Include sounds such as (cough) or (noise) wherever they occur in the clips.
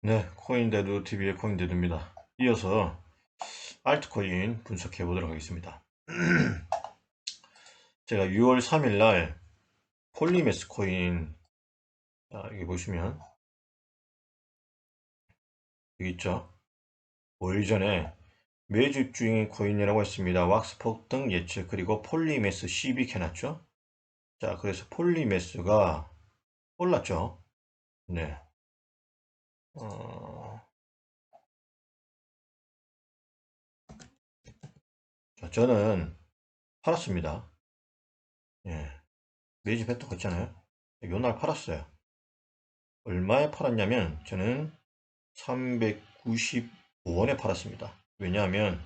네, 코인데드 TV의 코인데드입니다. 이어서 알트코인 분석해 보도록 하겠습니다. (clears throat) 제가 6월 3일 날 폴리메스 코인 자, 여기 보시면 여기 있죠. 5일 전에 매주 중인 코인이라고 했습니다. 왁스폭 등 예측 그리고 폴리메스 12 해놨죠. 자, 그래서 폴리메스가 올랐죠. 네. 어... 자, 저는 팔았습니다. 예. 매지 배터가 있잖아요. 요 날 팔았어요. 얼마에 팔았냐면 저는 395원에 팔았습니다. 왜냐하면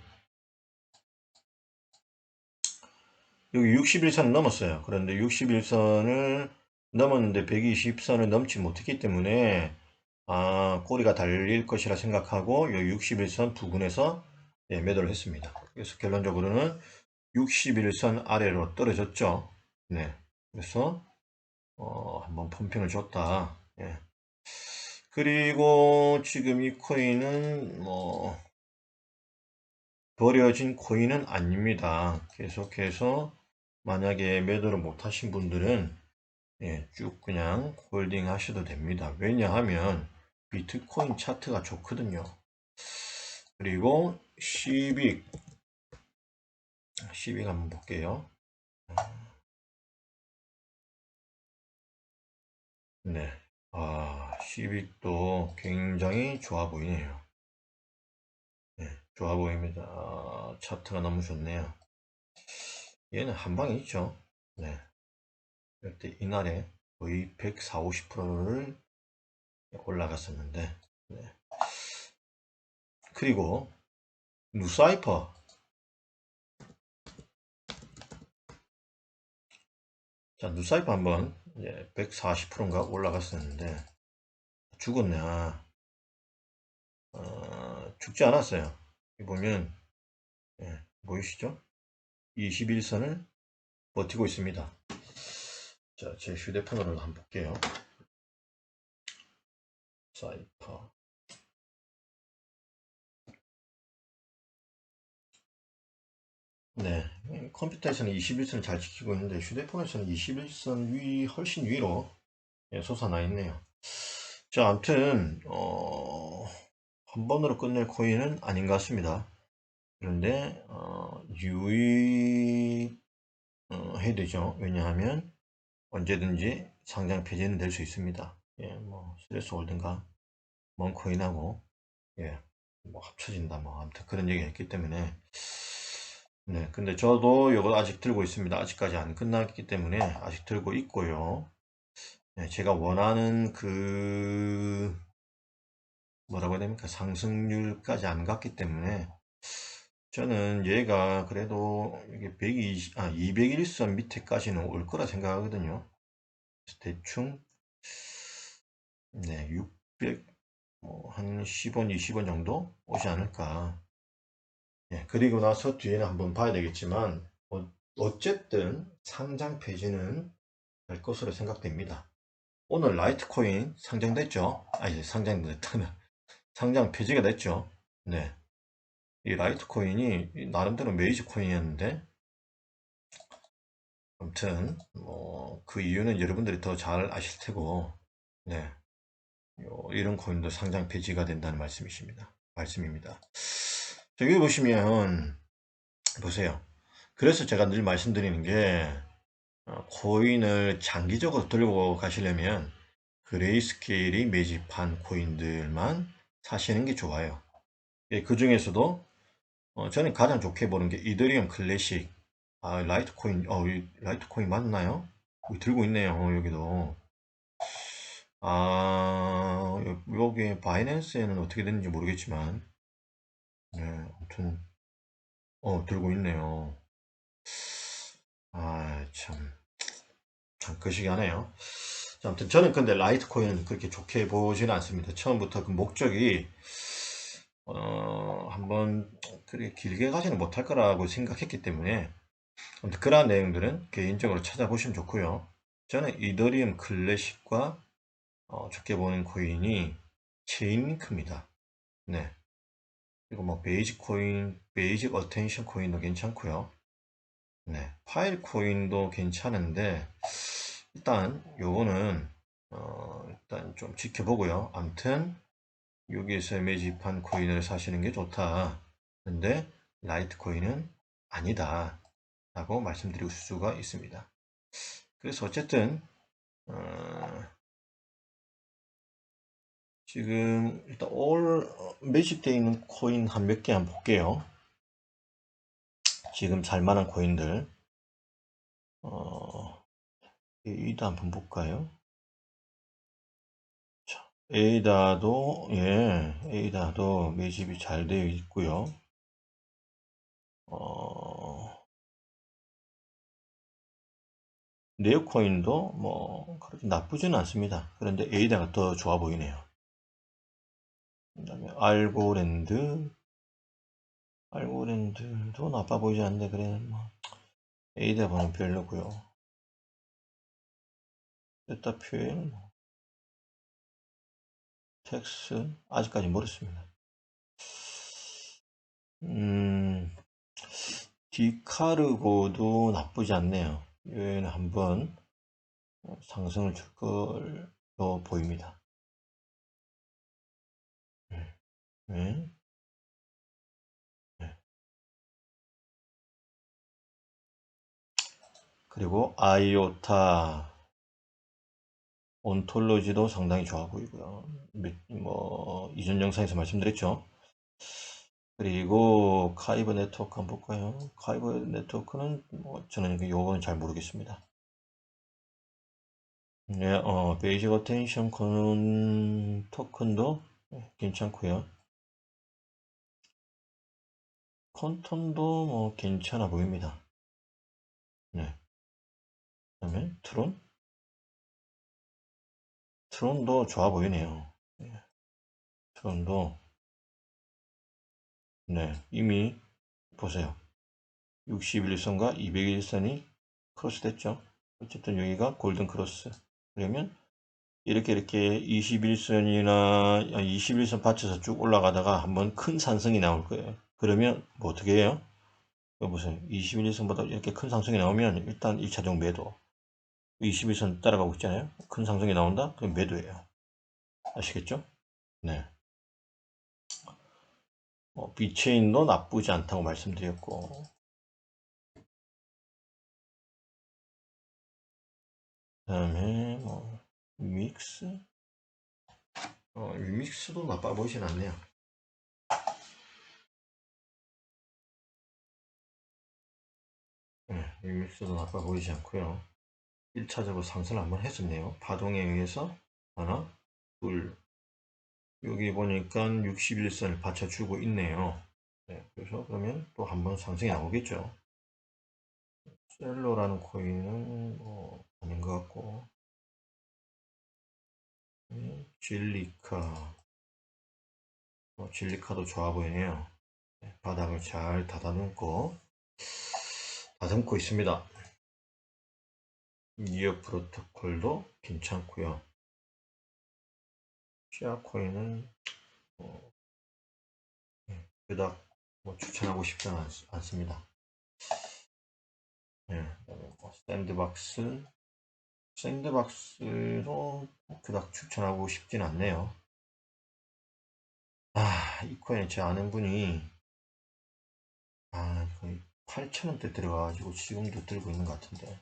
여기 61선 넘었어요. 그런데 61선을 넘었는데 120선을 넘지 못했기 때문에 아, 꼬리가 달릴 것이라 생각하고 이 61선 부근에서 예, 매도를 했습니다. 그래서 결론적으로는 61선 아래로 떨어졌죠. 네. 그래서 어, 한번 펌핑을 줬다. 예. 그리고 지금 이 코인은 뭐 버려진 코인은 아닙니다. 계속해서 만약에 매도를 못 하신 분들은 예, 쭉 그냥 홀딩 하셔도 됩니다. 왜냐하면 비트코인 차트가 좋거든요. 그리고 시빅 시빅 한번 볼게요. 네, 아 시빅도 굉장히 좋아 보이네요. 네, 좋아 보입니다. 아, 차트가 너무 좋네요. 얘는 한 방에 있죠. 네. 이때 이날에 거의 140, 50%를 올라갔었는데 네. 그리고 누사이퍼. 자 누사이퍼 한번 140%인가 올라갔었는데 죽었네. 아, 어, 죽지 않았어요. 보면 예, 보이시죠? 21선을 버티고 있습니다 자, 제 휴대폰으로 한번 볼게요. 사이퍼. 네, 컴퓨터에서는 21선을 잘 지키고 있는데 휴대폰에서는 21선 위 훨씬 위로 예, 솟아나 있네요. 자, 아무튼 어, 한 번으로 끝낼 코인은 아닌 것 같습니다. 그런데 어, 유의 어, 해야 되죠. 왜냐하면 언제든지 상장 폐지는 될 수 있습니다. 예, 뭐 스트레스 홀든가 먼코인하고 예, 뭐 합쳐진다 뭐 아무튼 그런 얘기가 있기 때문에 네, 근데 저도 이거 아직 들고 있습니다. 아직까지 안 끝났기 때문에 아직 들고 있고요. 네, 제가 원하는 그 뭐라고 해야 됩니까 상승률까지 안 갔기 때문에 저는 얘가 그래도 이게 120, 아, 201선 밑에까지는 올 거라 생각하거든요. 대충, 네, 600, 뭐, 한 10원, 20원 정도 오지 않을까. 네, 그리고 나서 뒤에는 한번 봐야 되겠지만, 어, 어쨌든 상장 폐지는 될 것으로 생각됩니다. 오늘 라이트코인 상장됐죠? 아니, 상장됐다는, (laughs) 상장 폐지가 됐죠? 네. 이 라이트 코인이 나름대로 메이저 코인이었는데 아무튼 뭐 그 이유는 여러분들이 더 잘 아실 테고 네. 이런 코인도 상장 폐지가 된다는 말씀이십니다. 말씀입니다. 여기 보시면 보세요. 그래서 제가 늘 말씀드리는 게 어, 코인을 장기적으로 들고 가시려면 그레이스케일이 매집한 코인들만 사시는 게 좋아요. 예, 그 중에서도 어, 저는 가장 좋게 보는 게 이더리움 클래식. 아 라이트코인 어 라이트코인 맞나요? 들고 있네요 어, 여기도. 아 여기 바이낸스에는 어떻게 됐는지 모르겠지만 네 아무튼 어 들고 있네요. 아 참 참 거시기하네요. 아무튼 저는 근데 라이트코인은 그렇게 좋게 보지는 않습니다. 처음부터 그 목적이 어, 한번 그렇게 길게 가지는 못할 거라고 생각했기 때문에 그러한 내용들은 개인적으로 찾아보시면 좋고요. 저는 이더리움 클래식과 어, 좋게 보는 코인이 체인링크입니다. 네. 그리고 뭐 베이직 코인, 베이직 어텐션 코인도 괜찮고요. 네. 파일 코인도 괜찮은데 일단 요거는 어, 일단 좀 지켜보고요. 암튼 여기에서 매집한 코인을 사시는 게 좋다. 근데 라이트 코인은 아니다. 라고 말씀드릴 수가 있습니다. 그래서 어쨌든 어, 지금 일단 올 매집되어 있는 코인 한 몇 개 한번 볼게요. 지금 살만한 코인들 어, 이도 한번 볼까요? 자, 에이다도 예, 에이다도 매집이 잘 되어 있고요. 어, 네오코인도 뭐 그렇게 나쁘지는 않습니다. 그런데 에이다가 더 좋아 보이네요. 그 다음에 알고랜드 알고랜드도 나빠 보이지 않는데 그래 뭐 에이다 보는 별로고요. 세타퓨엘 뭐. 텍스 아직까지 모르습니다. 음, 디카르고도 나쁘지 않네요. 얘는 한번 상승을 줄 걸로 보입니다. 네. 네. 네. 그리고 아이오타 온톨로지도 상당히 좋아 보이고요. 뭐 이전 영상에서 말씀드렸죠. 그리고 카이브 네트워크 한번 볼까요? 카이브 네트워크는 뭐 저는 요거는 잘 모르겠습니다. 네, 어, 베이직 어텐션 컨 토큰도 괜찮고요. 컨톤도 뭐 괜찮아 보입니다. 네. 그다음에 트론? 트론도 좋아 보이네요. 네. 트론도 네, 이미 보세요. 61선과 201선이 크로스 됐죠. 어쨌든 여기가 골든 크로스. 그러면 이렇게 이렇게 21선이나 21선 받쳐서 쭉 올라가다가 한번 큰 산성이 나올 거예요. 그러면 뭐 어떻게 해요? 보세요. 21선보다 이렇게 큰 상승이 나오면 일단 1차적 매도. 21선 따라가고 있잖아요. 큰 상승이 나온다? 그럼 매도예요. 아시겠죠? 네. 뭐 비체인도 나쁘지 않다고 말씀드렸고 그 다음에 뭐 믹스 어, 믹스도 나빠 보이진 않네요 네, 믹스도 나빠 보이지 않고요 1차적으로 상승을 한번 했었네요 파동에 의해서 하나 둘 여기 보니까 61선을 받쳐주고 있네요. 네, 그래서 그러면 또 한번 상승이 나오겠죠. 셀로라는 코인은 뭐 아닌 것 같고 네, 진리카 어, 진리카도 좋아 보이네요. 네, 바닥을 잘 닫아놓고 다듬고 있습니다. 이어 프로토콜도 괜찮고요. 시아코인은 어, 네, 그닥 뭐 추천하고 싶지는 않, 습니다 네, 뭐 샌드박스 샌드박스도 그닥 추천하고 싶진 않네요. 아, 이 코인 제 아는 분이 아, 거의 8천원대 들어가가지고 지금도 들고 있는 것 같은데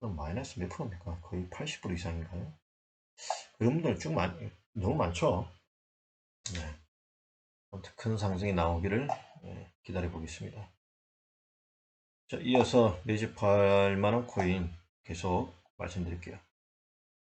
마이너스 몇 프로입니까? 거의 80% 이상인가요? 그런 분들 쭉 많이, 너무 많죠. 네. 큰 상승이 나오기를 네, 기다려 보겠습니다. 자, 이어서 매집할 만한 코인 계속 말씀드릴게요.